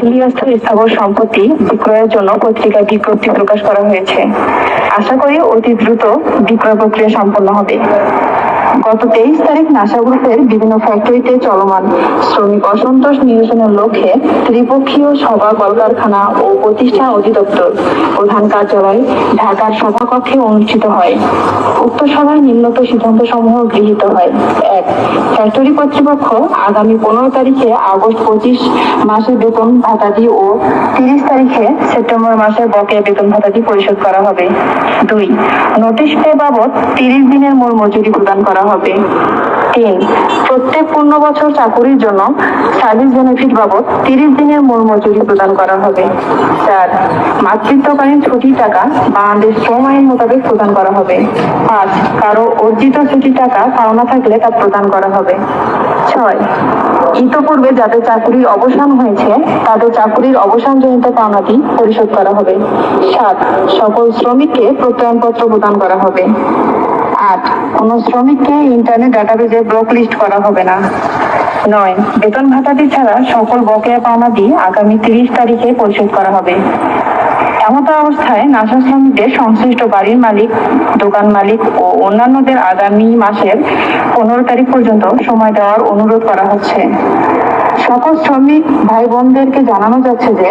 গৃহস্থ স্থাবর সম্পত্তি বিক্রয়ের জন্য পত্রিকায় বিজ্ঞপ্তি প্রকাশ করা হয়েছে। আশা করি অতি দ্রুত বিক্রয় প্রক্রিয়া সম্পন্ন হবে। গত তেইশ তারিখ নাসা গ্রুপের বিভিন্ন ফ্যাক্টরিতে চলমান শ্রমিক অসন্তোষ নিরসনের লক্ষ্যে ত্রিপক্ষীয় সভা, কলকারখানা ও প্রতিষ্ঠান অধিদপ্তর। প্রধান কার্যালয় ঢাকার সভাকক্ষে অনুষ্ঠিত হয়। উক্ত সভায় নিম্নত সিদ্ধান্ত সমূহ গৃহীত হয়। এক, ফ্যাক্টরি কর্তৃপক্ষ আগামী পনেরো তারিখে আগস্ট পঁচিশ মাসের বেতন ভাতাদি ও তিরিশ তারিখে সেপ্টেম্বর মাসের বকেয়া বেতন ভাতাদি পরিশোধ করা হবে। দুই, নোটিশ পে বাবদ তিরিশ দিনের মূল মজুরি প্রদান করা হবে। তিন, প্রত্যেক পূর্ণ বছর চাকুরির জন্য সার্ভিস বেনিফিট বাবদ তিরিশ দিনের মূল মজুরি প্রদান করা হবে। চার, মাতৃত্বকালীন ছুটির টাকা বাংলাদেশ শ্রম আইন মোতাবেক প্রদান করা হবে। পাঁচ, কারও অর্জিত ছুটির টাকা পাওনা থাকলে তা প্রদান করা হবে। ছয়, ইতোপূর্বে যাদের চাকুরির অবসান হয়েছে, তাদের চাকুরির অবসানজনিত পাওনাটি পরিশোধ করা হবে। সাত, সকল শ্রমিককে প্রত্যয়নপত্র প্রদান করা হবে। আট। কোন শ্রমিককে ইন্টারনেট ডাটাবেজে ব্লক লিস্ট করা হবে না। নয়, বেতন ভাতাদি ছাড়া সকল বকেয়া পাওনাদি আগামী তিরিশ তারিখে পরিশোধ করা হবে। এমত অবস্থায় নাসা শ্রমিকদের সংশ্লিষ্ট বাড়ির মালিক, দোকান মালিক ও অন্যান্যদের আগামী মাসের পনেরো তারিখ পর্যন্ত সময় দেওয়ার অনুরোধ করা হচ্ছে। সকল শ্রমিক ভাই বোনদেরকে জানানো যাচ্ছে যে,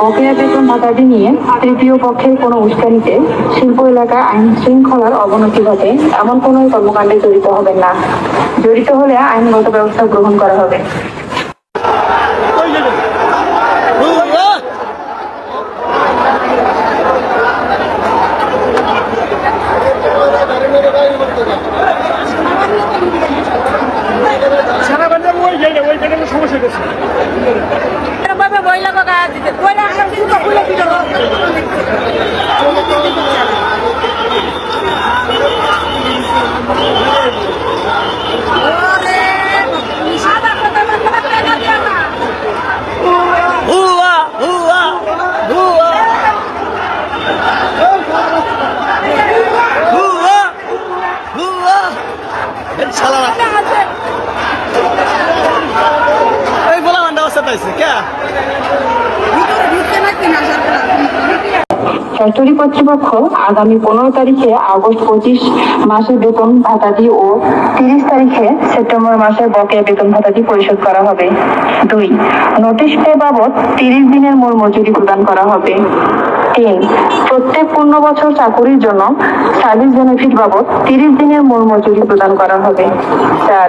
বকেয়া বেতন ভাতাটি নিয়ে তৃতীয় পক্ষের কোনো উস্কানিতে শিল্প এলাকায় আইন শৃঙ্খলার অবনতি ঘটে, এমন কোনো কর্মকাণ্ডে জড়িত হবেন না। জড়িত হলে আইনগত ব্যবস্থা গ্রহণ করা হবে। বইলা বাবা দিতে বইলা খুলে দিল হুয়া হুয়া হুয়া হুয়া হুয়া শালা এই পাইছে কে? ফ্যাক্টরি কর্তৃপক্ষ আগামী পনেরো তারিখে আগস্ট পঁচিশ মাসের বেতন ভাতাদি ও তিরিশ তারিখে সেপ্টেম্বর মাসের বকেয়া বেতন ভাতাদি পরিশোধ করা হবে। দুই, নোটিশ পে বাবদ তিরিশ দিনের মূল মজুরি প্রদান করা হবে। তিন, প্রত্যেক পূর্ণ বছর চাকুরির জন্য সার্ভিস বেনিফিট বাবদ তিরিশ দিনের মূল মজুরি প্রদান করা হবে। চার,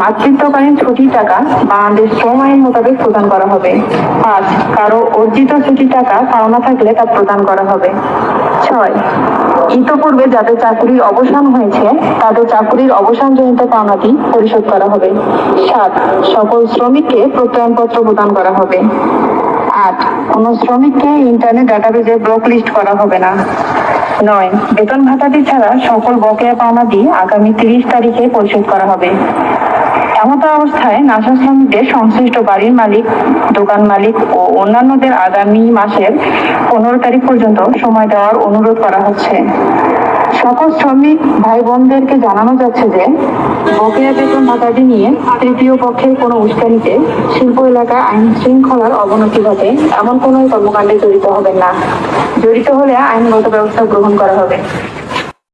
মাতৃত্বকালীন ছুটির টাকা বাংলাদেশ শ্রম আইন মোতাবেক প্রদান করা হবে। পাঁচ, কারও অর্জিত ছুটির টাকা পাওনা থাকলে তা প্রদান করা হবে। ছয়। ইতোপূর্বে যাদের চাকুরির অবসান হয়েছে তাদের চাকুরির অবসানজনিত পাওনাটি পরিশোধ করা হবে। সাত, সকল শ্রমিককে প্রত্যয়নপত্র প্রদান করা হবে। আট, কোন শ্রমিককে ইন্টারনেট ডাটাবেজে ব্লক লিস্ট করা হবে না। নয়, বেতন ভাতাটি ছাড়া সকল বকেয়া পাওনাটি আগামী তিরিশ তারিখে পরিশোধ করা হবে। এমত অবস্থায় নাসা শ্রমিকদের সংশ্লিষ্ট বাড়ির মালিক, দোকান মালিক ও অন্যান্যদের আগামী মাসের পনেরো তারিখ পর্যন্ত সময় দেওয়ার অনুরোধ করা হচ্ছে। সকল শ্রমিক ভাই বোনদেরকে জানানো যাচ্ছে যে, বকেয়া বেতন ভাতাদি নিয়ে তৃতীয় পক্ষের কোনো উস্কানিতে শিল্প এলাকায় আইন শৃঙ্খলার অবনতি ঘটে, এমন কোনো কর্মকাণ্ডে জড়িত হবেন না। জড়িত হলে আইনগত ব্যবস্থা গ্রহণ করা হবে।